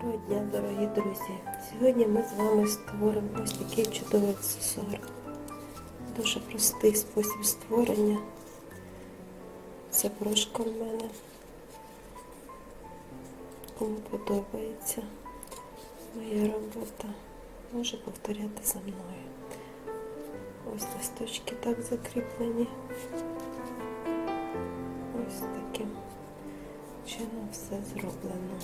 Доброго дня, дорогі друзі! Сьогодні ми з вами створимо ось такий чудовий аксесуар. Дуже простий спосіб створення. Це брошка в мене. Кому подобається моя робота, може повторяти за мною. Ось листочки так закріплені. Ось таким чином все зроблено.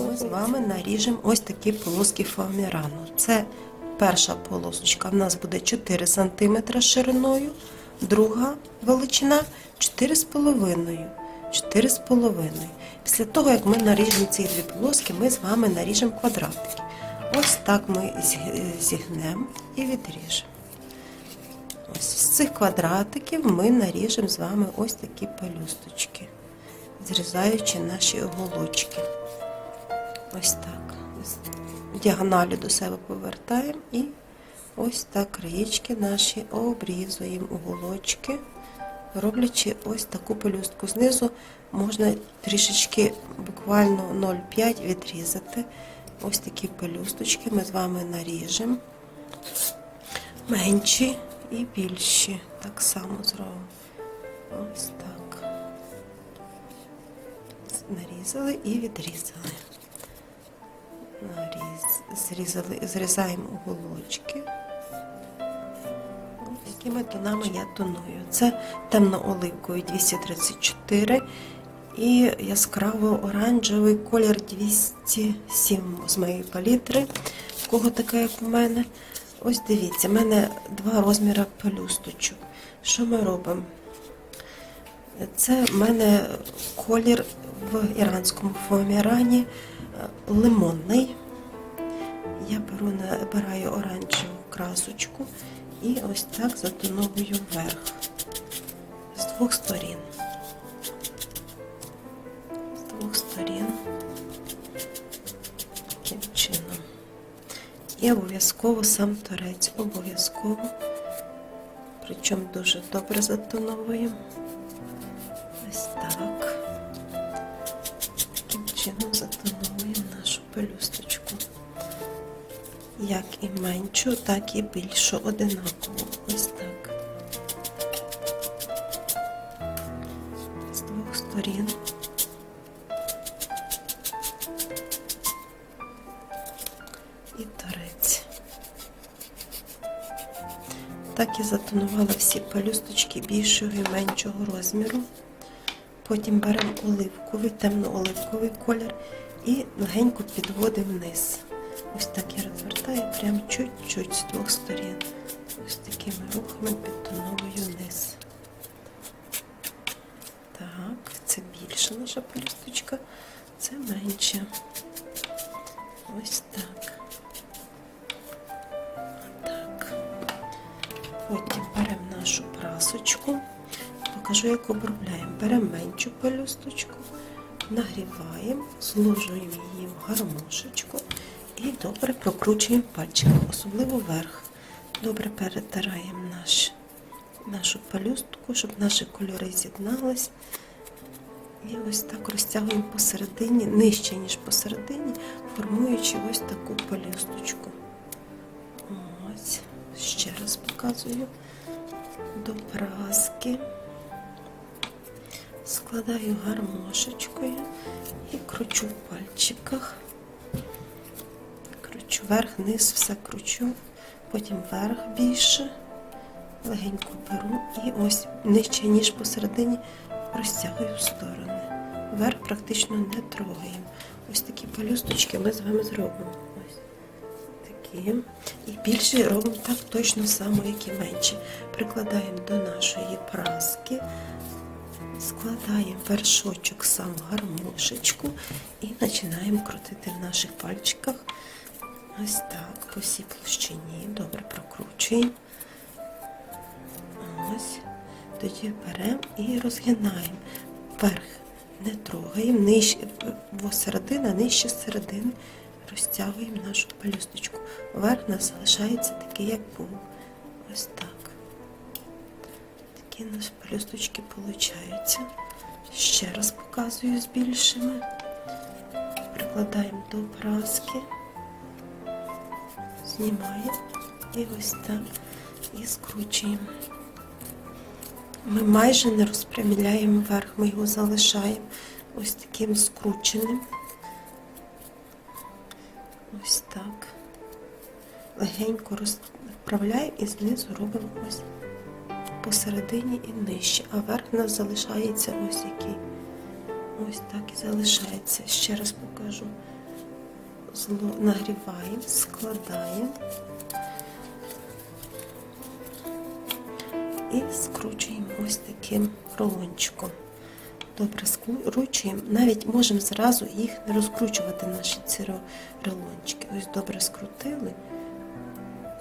Ми з вами наріжемо ось такі полоски фоамірану. Це перша полосочка в нас буде 4 см шириною, друга величина 4,5 4,5. Після того, як ми наріжемо ці дві полоски, ми з вами наріжемо квадратики. Ось так ми зігнемо і відріжемо. Ось з цих квадратиків ми наріжемо з вами ось такі пелюсточки, зрізаючи наші оголочки. Ось так. Діагоналі до себе повертаємо і ось так краєчки наші обрізуємо уголочки, роблячи ось таку пелюстку. Знизу можна трішечки буквально 0,5 відрізати. Ось такі пелюсточки ми з вами наріжемо. Менші і більші. Так само зробимо. Ось так. Нарізали і відрізали. Наріз, зрізаємо уголочки. Якими тонами я тоную. Це темно-оливковий 234 і яскраво-оранжевий колір 207 з моєї палітри. В кого така, як у мене. Ось дивіться, в мене два розміри пелюсточок. Що ми робимо? Це в мене колір в іранському фоамірані е, лимонний. Я беру, набираю оранжеву красочку і ось так затоновую вверх з двох сторін. З двох сторін. Таким чином. І обов'язково сам торець, обов'язково. Причому дуже добре затоновуємо. Пелюсточку. Як і меншу, так і більшу одинаково. Ось так. З двох сторін. І торець. Так я затонувала всі пелюсточки більшого і меншого розміру. Потім беремо оливковий, темно-оливковий колір і легенько підводимо вниз. Ось так я розвертаю прям чуть-чуть з двох сторін. Ось такими рухами підтоновую вниз. Так, це більша наша пелюсточка, це менше. Ось так. Так. Потім беремо нашу прасочку. Покажу, як обробляємо. Беремо меншу пелюсточку, нагріваємо, зложуємо її в гармошечку і добре прокручуємо пальчиком, особливо вверх. Добре перетираємо наш, нашу пелюстку, щоб наші кольори з'єднались. І ось так розтягуємо посередині, нижче, ніж посередині, формуючи ось таку пелюсточку. Ось, ще раз показую до праски. Складаю гармошечкою і кручу в пальчиках. Кручу вверх, низ, все кручу, потім вверх більше, легенько беру і ось нижче, ніж посередині, розтягую в сторони. Вверх практично не трогаємо. Ось такі пелюсточки ми з вами зробимо. Ось такі. І більше робимо так точно само, як і менші. Прикладаємо до нашої праски. Складаємо вершочок сам гармошечку і починаємо крутити в наших пальчиках. Ось так, по всій площині. Добре прокручуємо. Ось. Тоді беремо і розгинаємо. Вверх не трогаємо, бо середина, нижче середини розтягуємо нашу пелюсточку. Верх у нас залишається такий, як був. Ось так. Такі у нас пелюсточки получаються. Ще раз показую з більшими. прикладаємо до праски, знімаємо і ось так і скручуємо. Ми майже не розпрямляємо верх, ми його залишаємо ось таким скрученим. Ось так. Легенько розправляємо і знизу робимо ось посередині і нижче, а верх у нас залишається ось який. Ось так і залишається. Ще раз покажу. Зло нагріваємо, складаємо і скручуємо ось таким рулончиком. Добре скручуємо. Навіть можемо зразу їх не розкручувати, наші ці рулончики. Ось добре скрутили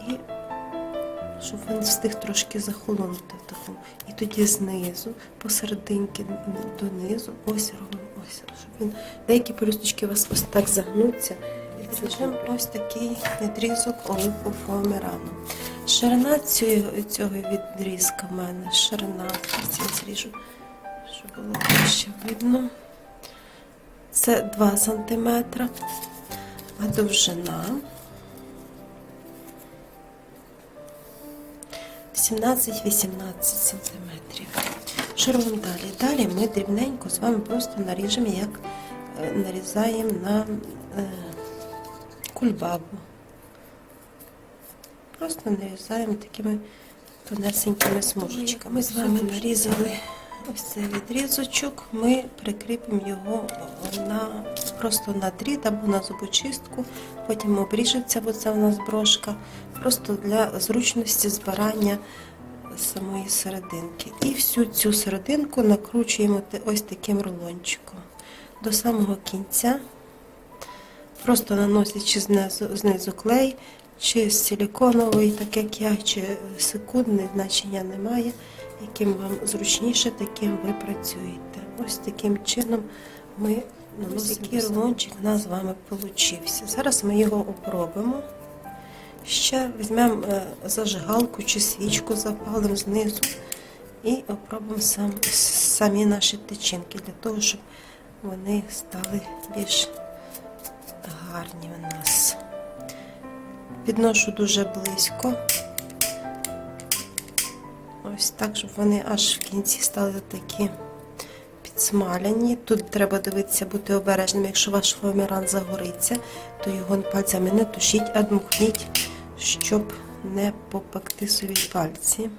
і щоб він встиг трошки захолонути в такому. І тоді знизу, посерединки донизу, ось робимо ось, щоб він. Деякі пелюсточки у вас ось так загнуться. І зажимо ось такий відрізок оливку фоамірану. Ширина цього, цього відрізка в мене, ширина, я зріжу, щоб було краще видно. Це 2 см, а довжина 17-18 см. Що робимо далі? Далі ми дрібненько з вами просто наріжемо, як е, нарізаємо на е, кульбабу. Просто нарізаємо такими тонесенькими смужечками. Ми з вами нарізали ось цей відрізочок, ми прикріпимо його на, просто на дріт або на зубочистку, потім обріжеться, бо це у нас брошка, просто для зручності збирання самої серединки. І всю цю серединку накручуємо ось таким рулончиком до самого кінця, просто наносячи знизу, знизу клей, чи силіконовий, так як я, чи секундний, значення немає. Яким вам зручніше, таким ви працюєте. Ось таким чином ми. Який рулончик у нас з вами получився. Зараз ми його обробимо. Ще візьмемо е, зажигалку чи свічку запалимо знизу і опробуємо сам, самі наші тичинки для того, щоб вони стали більш гарні у нас. Підношу дуже близько. Ось так, щоб вони аж в кінці стали такі підсмаляні. Тут треба дивитися, бути обережним. Якщо ваш фоаміран загориться, то його пальцями не тушіть, а дмухніть, щоб не попекти собі пальці.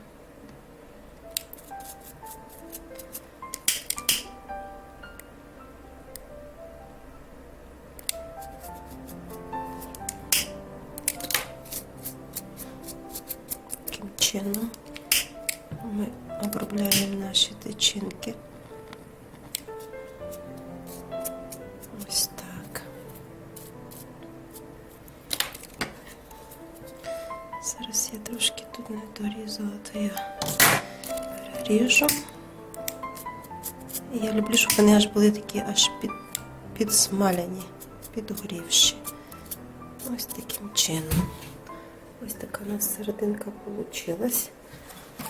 Чином тичинки. Ось так. Зараз я трошки тут не дорізала, то я переріжу. Я люблю, щоб вони аж були такі аж під, підсмаляні, підгорівші. Ось таким чином. Ось така у нас серединка вийшла.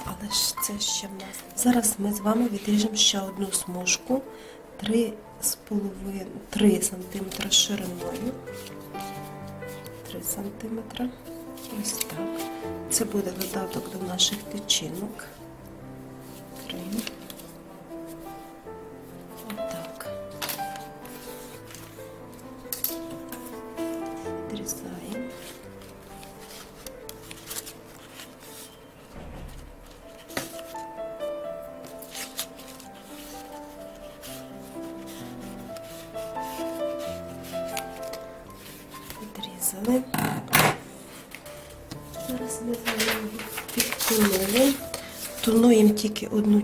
Але ж це ще в нас. Зараз ми з вами відріжемо ще одну смужку 3 3 см шириною. 3 см. Ось так. Це буде додаток до наших тичинок. 3.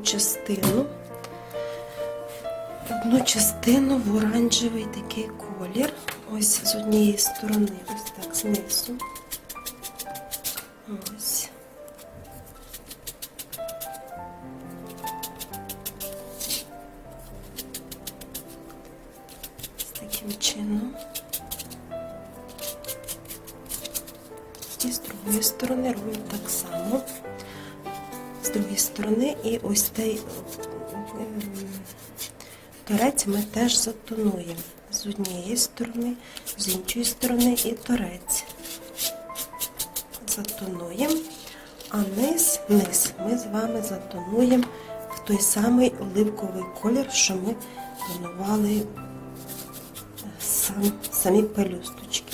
Частину. Одну частину в оранжевий такий колір. Ось з однієї сторони, ось так знизу. Ось. Таким чином. І з другої сторони робимо так само. З другої сторони і ось цей ем, Карець ми теж затонуємо. з однієї сторони, з іншої сторони і торець. Затонуємо, а низ, низ ми з вами затонуємо в той самий оливковий колір, що ми тонували е, сам, самі пелюсточки.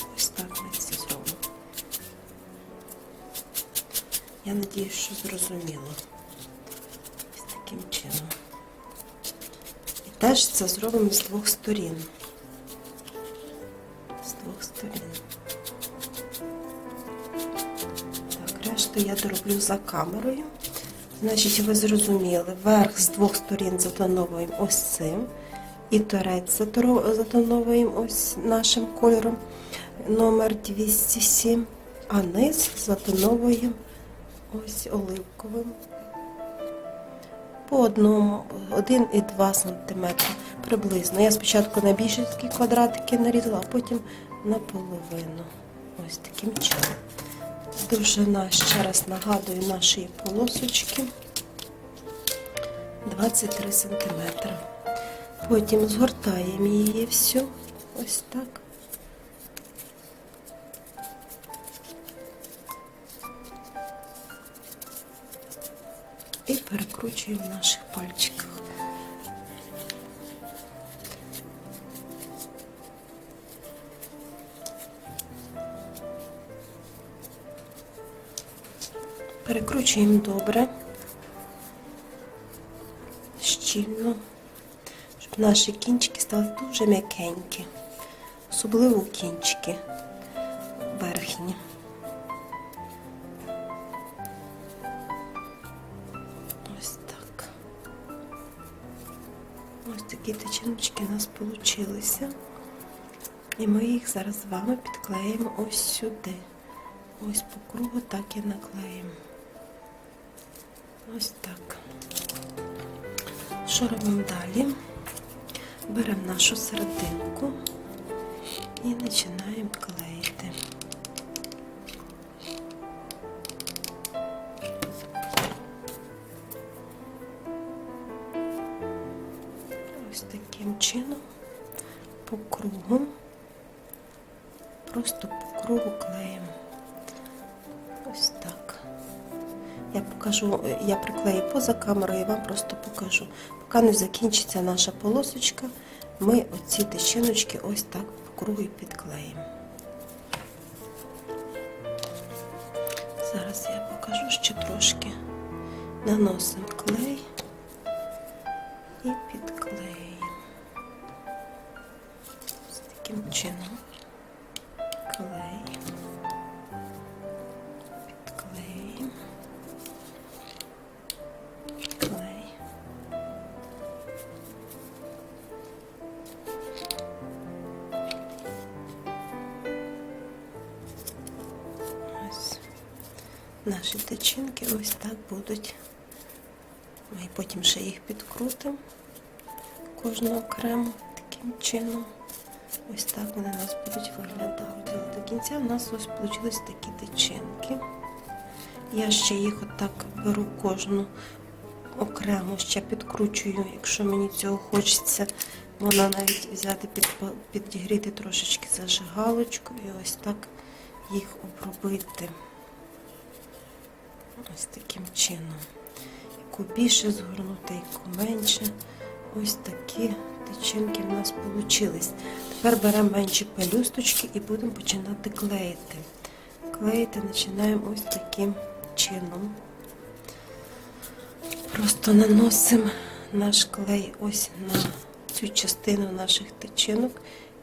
Я надію, що зрозуміло. Ось таким чином. І теж це зробимо з двох сторін. З двох сторін. Так, решту я дороблю за камерою. Значить, ви зрозуміли, верх з двох сторін затоновуємо ось цим. І торець затоновуємо ось нашим кольором номер 207, а низ затоновуємо ось оливковим по одному, 1,2 см приблизно. Я спочатку на більші такі квадратики нарізала, а потім наполовину. Ось таким чином. Довжина, ще раз нагадую, нашої полосочки 23 см. Потім згортаємо її всю, ось так. Перекручуємо в наших пальчиках. Перекручуємо добре, щільно, щоб наші кінчики стали дуже м'якенькі, особливо кінчики верхні. Такі тичиночки у нас получилися. І ми їх зараз з вами підклеїмо ось сюди. Ось по кругу так і наклеїмо. Ось так. Що робимо далі? Беремо нашу серединку і починаємо клеїти. Покажу, я приклею поза камерою і вам просто покажу. Поки не закінчиться наша полосочка, ми оці тичиночки ось так по кругу підклеїмо. Зараз я покажу ще трошки. Наносимо клей і підклеїмо. Ось таким чином. Наші ось так будуть. Ми потім ще їх підкрутимо кожну окремо таким чином. Ось так вони у нас будуть виглядати. До кінця у нас ось вийшли такі тичинки. Я ще їх отак беру кожну окремо, ще підкручую, якщо мені цього хочеться. Можна навіть взяти, під, підігріти трошечки зажигалочку і ось так їх обробити. Ось таким чином. Яку більше згорнути, яку менше. Ось такі тичинки в нас вийшли. Тепер беремо менші пелюсточки і будемо починати клеїти. Клеїти починаємо ось таким чином. Просто наносимо наш клей ось на цю частину наших тичинок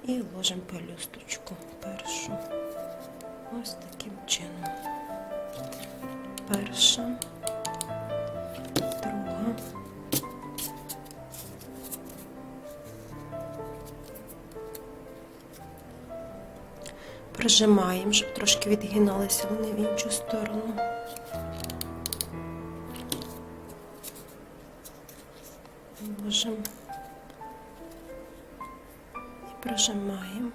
і ложимо пелюсточку першу. Ось таким чином. Перша, друга. Прижимаємо, щоб трошки відгиналися вони в іншу сторону. Ложимо і прижимаємо.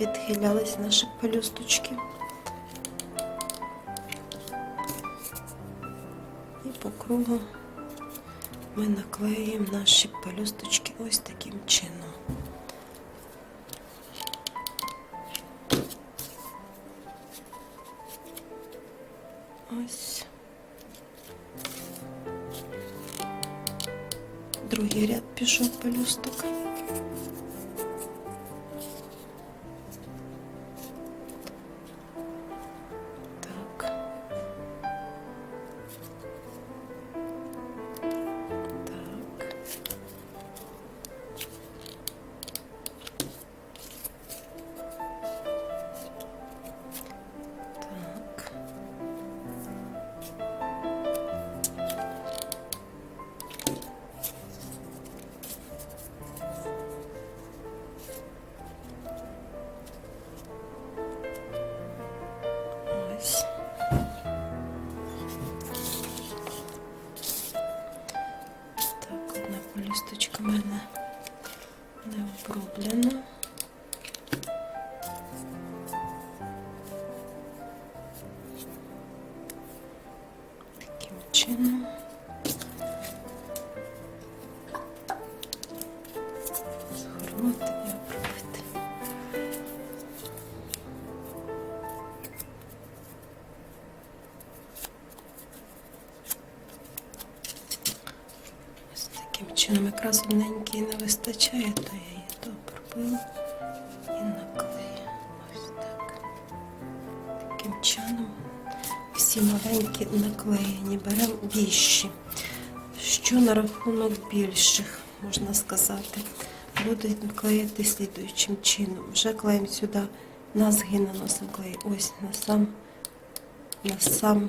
Відхилялись наші пелюсточки. І по кругу ми наклеїмо наші пелюсточки ось таким чином. Ось. Другий ряд пішов пелюсток. Чином. Згорнути і обробити. Ось таким чином якраз одненький не вистачає, то я її допробила маленькі наклеєні. Беремо більші. Що на рахунок більших, можна сказати, буду клеїти слідуючим чином. Вже клеїмо сюди на згин наносимо клей. Ось на сам, на сам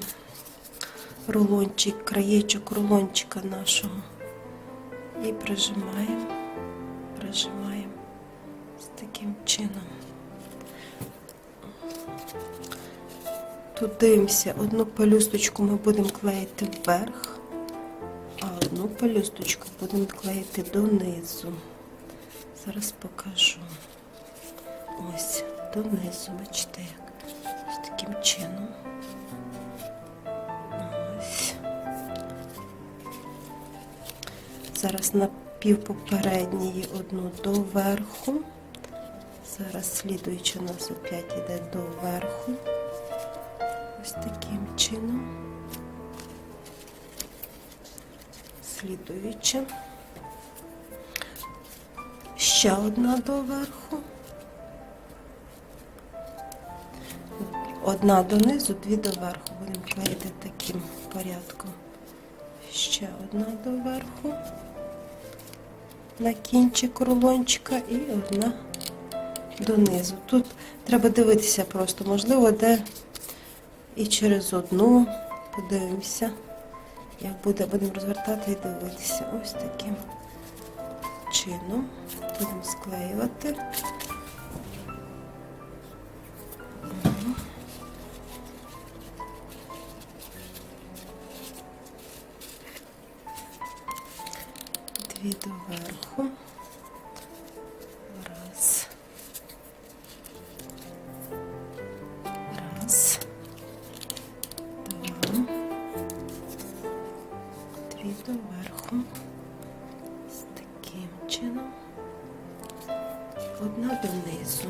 рулончик, краєчок рулончика нашого. І прижимаємо, прижимаємо з таким чином. Тут одну пелюсточку ми будемо клеїти вверх, а одну пелюсточку будемо клеїти донизу. Зараз покажу. Ось, донизу, бачите, як. Ось таким чином. Ось. Зараз на півпопередньої одну доверху. Зараз слідуючи у нас опять йде доверху. Ось таким чином. Слідуючи. Ще одна доверху. Одна донизу, дві доверху. Будемо клеїти таким порядком. Ще одна доверху. На кінчик рулончика і одна донизу. Тут треба дивитися просто, можливо, де і через одну подивимося. Як буде, будемо розвертати і дивитися. Ось таким чином. Будемо склеювати. Дві доверху. З таким чином. Одна донизу.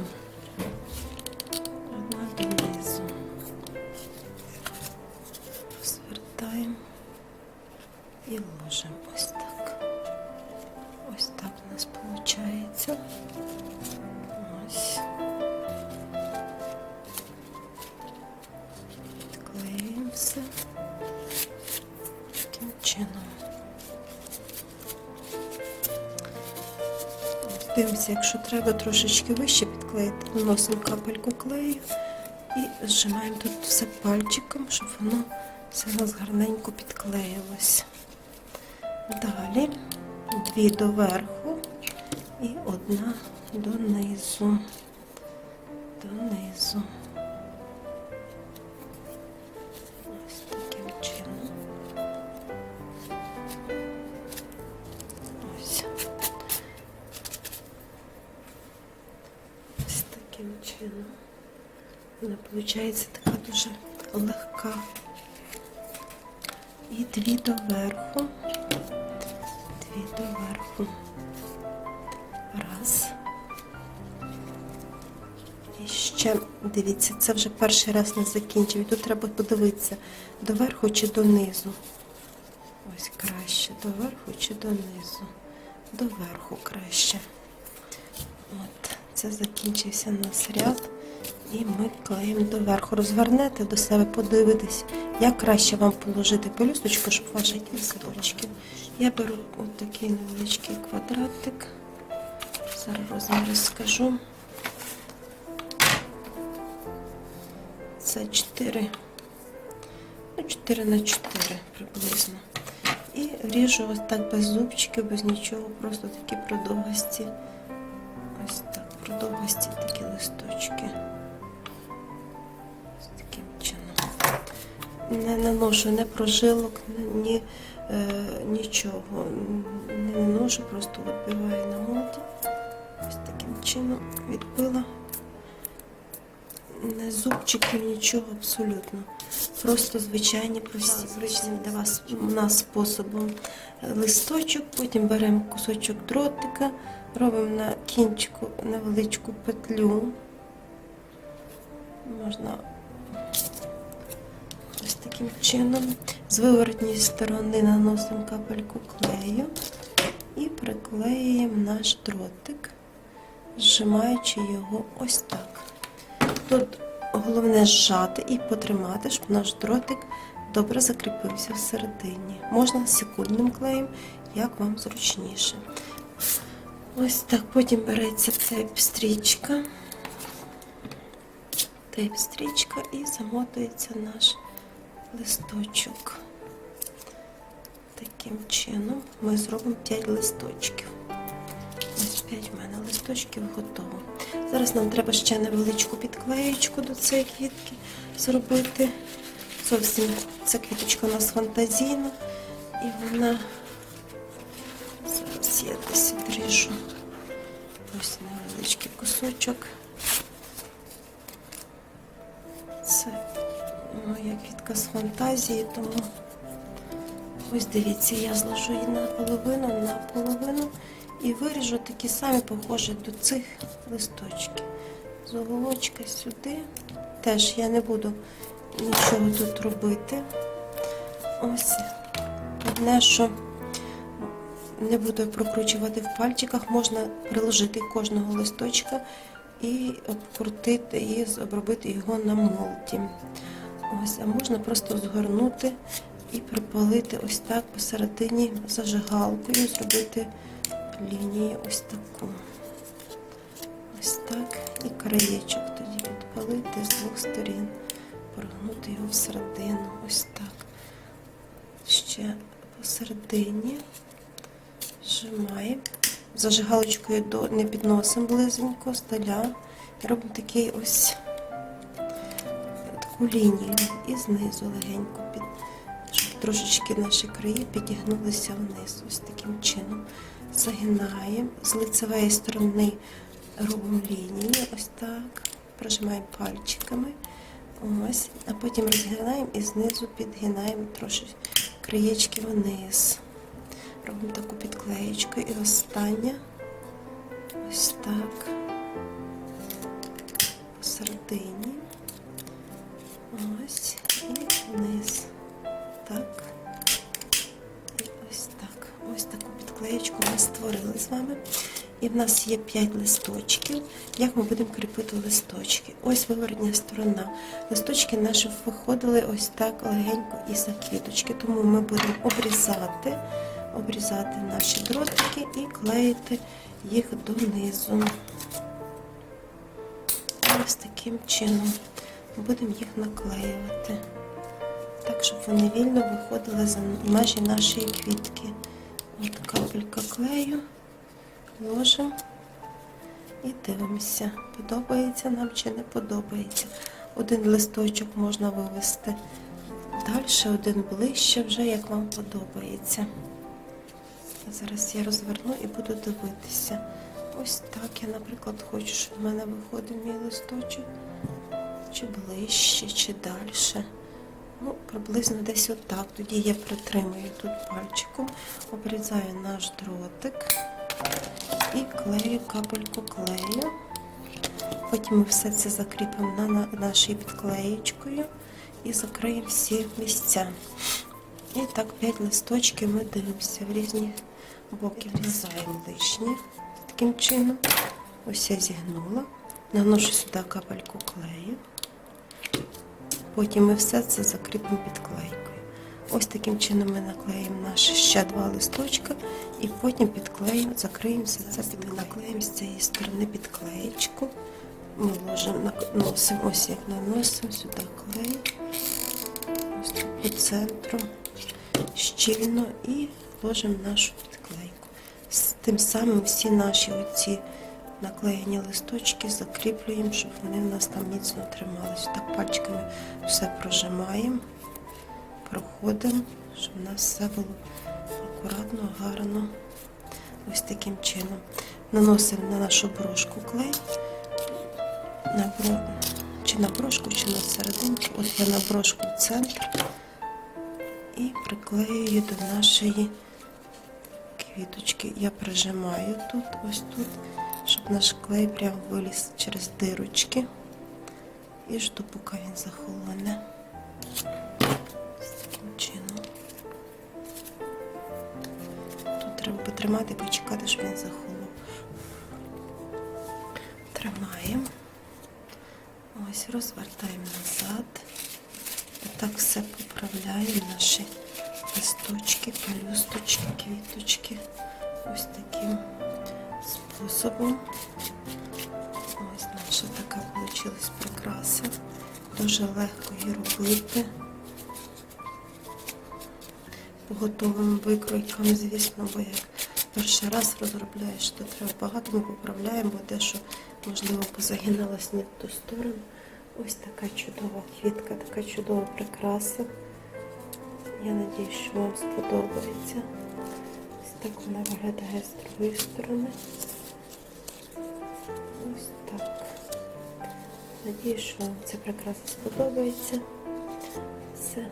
Ось якщо треба трошечки вище підклеїти, наносимо капельку клею і зжимаємо тут все пальчиком, щоб воно все у нас гарненько підклеїлось. Далі дві доверху і одна донизу. Донизу. Виходить така дуже легка. І дві доверху. Дві доверху. Раз. І ще, дивіться, це вже перший раз не закінчив. І Тут треба подивитися, доверху чи донизу. Ось краще, доверху чи донизу. Доверху краще. От, це закінчився у нас ряд. І ми клеїмо доверху. Розвернете до себе, подивитись, як краще вам положити пелюсточку, щоб ваші листочки. Я беру от такий невеличкий квадратик. Зараз розміри скажу. Це 4, ну 4 на 4 приблизно. І ріжу ось так без зубчиків, без нічого, просто такі продовгості. Ось так, продовгості такі листочки. Не наношу не прожилок, ні, е, нічого. Не наношу, просто відбиваю на молоді. Ось таким чином відбила. Не зубчиків, нічого абсолютно. Просто звичайні прості, звичним для вас у нас способом листочок, потім беремо кусочок дротика, робимо на кінчику невеличку петлю. Можна ось таким чином. З виворотньої сторони наносимо капельку клею і приклеюємо наш дротик, зжимаючи його ось так. Тут головне зжати і потримати, щоб наш дротик добре закріпився всередині. Можна секундним клеєм, як вам зручніше. Ось так, потім береться тейп-стрічка. Тейп-стрічка і замотується наш листочок. Таким чином ми зробимо 5 листочків. Ось 5 в мене листочків готово. Зараз нам треба ще невеличку підклеєчку до цієї квітки зробити. Зовсім ця квіточка у нас фантазійна. І вона зараз я десь відріжу ось невеличкий кусочок. Моя квітка з фантазії, тому ось дивіться, я зложу її наполовину, наполовину і виріжу такі самі похожі до цих листочків. З сюди. Теж я не буду нічого тут робити. Ось одне, що не буду прокручувати в пальчиках, можна приложити кожного листочка і обкрутити і обробити його на молді. Ось, а можна просто згорнути і припалити ось так посередині зажигалкою, зробити лінію ось таку. Ось так. І краєчок тоді підпалити з двох сторін, прогнути його всередину, ось так. Ще посередині зжимаємо. Зажигалочкою не підносимо близенько. І робимо такий ось таку лінію і знизу легенько під, щоб трошечки наші краї підігнулися вниз. Ось таким чином. Загинаємо. З лицевої сторони робимо лінію, ось так. Прожимаємо пальчиками. Ось, а потім розгинаємо і знизу підгинаємо трошки краєчки вниз. Робимо таку підклеєчку. І остання ось так. Посередині. Ось і вниз. Так. І ось так. Ось таку підклеєчку ми створили з вами. І в нас є 5 листочків. Як ми будемо кріпити листочки? Ось виворотня сторона. Листочки наші виходили ось так легенько із за квіточки. Тому ми будемо обрізати, обрізати наші дротики і клеїти їх донизу. Ось таким чином будемо їх наклеювати. Так, щоб вони вільно виходили за межі нашої квітки. От капелька клею ложимо і дивимося, подобається нам чи не подобається. Один листочок можна вивести далі, один ближче, вже як вам подобається. Зараз я розверну і буду дивитися. ось так я, наприклад, хочу, щоб в мене виходив мій листочок. Чи ближче, чи далі. Ну, приблизно десь отак. Тоді я притримую тут пальчиком, обрізаю наш дротик і клею капельку клею. Потім ми все це закріпимо на, на нашою підклеєчкою і закриємо всі місця. І так 5 листочків ми дивимося в різні боки. Врізаємо лишні таким чином. Ось я зігнула. Наношу сюди капельку клею. Потім ми все це закріпимо підклейкою. Ось таким чином ми наклеїмо наші ще два листочка і потім підклеїмо, закриємо все це підклеєм. Наклеїмо з цієї сторони підклеєчку. Ми ложимо, наносимо, ось як наносимо сюди клей. Ось тут по центру щільно і ложимо нашу підклейку. Тим самим всі наші оці наклеєні листочки закріплюємо, щоб вони в нас там міцно тримались. Так пальчиками все прожимаємо, проходимо, щоб у нас все було акуратно, гарно. Ось таким чином. Наносимо на нашу брошку клей. На бро... Чи на брошку, чи на серединку. Ось я на брошку в центр і приклеюю до нашої квіточки. Я прижимаю тут, ось тут, щоб наш клей прям виліз через дирочки. І жду, поки він захолоне. Ось таким чином. Тут треба потримати, почекати, щоб він захолов. Тримаємо. Ось розвертаємо назад. Так все поправляємо наші листочки, пелюсточки, квіточки. Ось таким способом. Ось наша така вийшла прикраса. Дуже легко її робити. По готовим викройкам, звісно, бо як перший раз розробляєш, то треба багато ми поправляємо, бо дещо, можливо, позагиналось не в ту сторону. Ось така чудова квітка, така чудова прикраса. Я надію, що вам сподобається. Ось так вона виглядає з другої сторони. Надію, що ця прикраса сподобається. Все,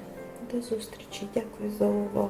до зустрічі. Дякую за увагу.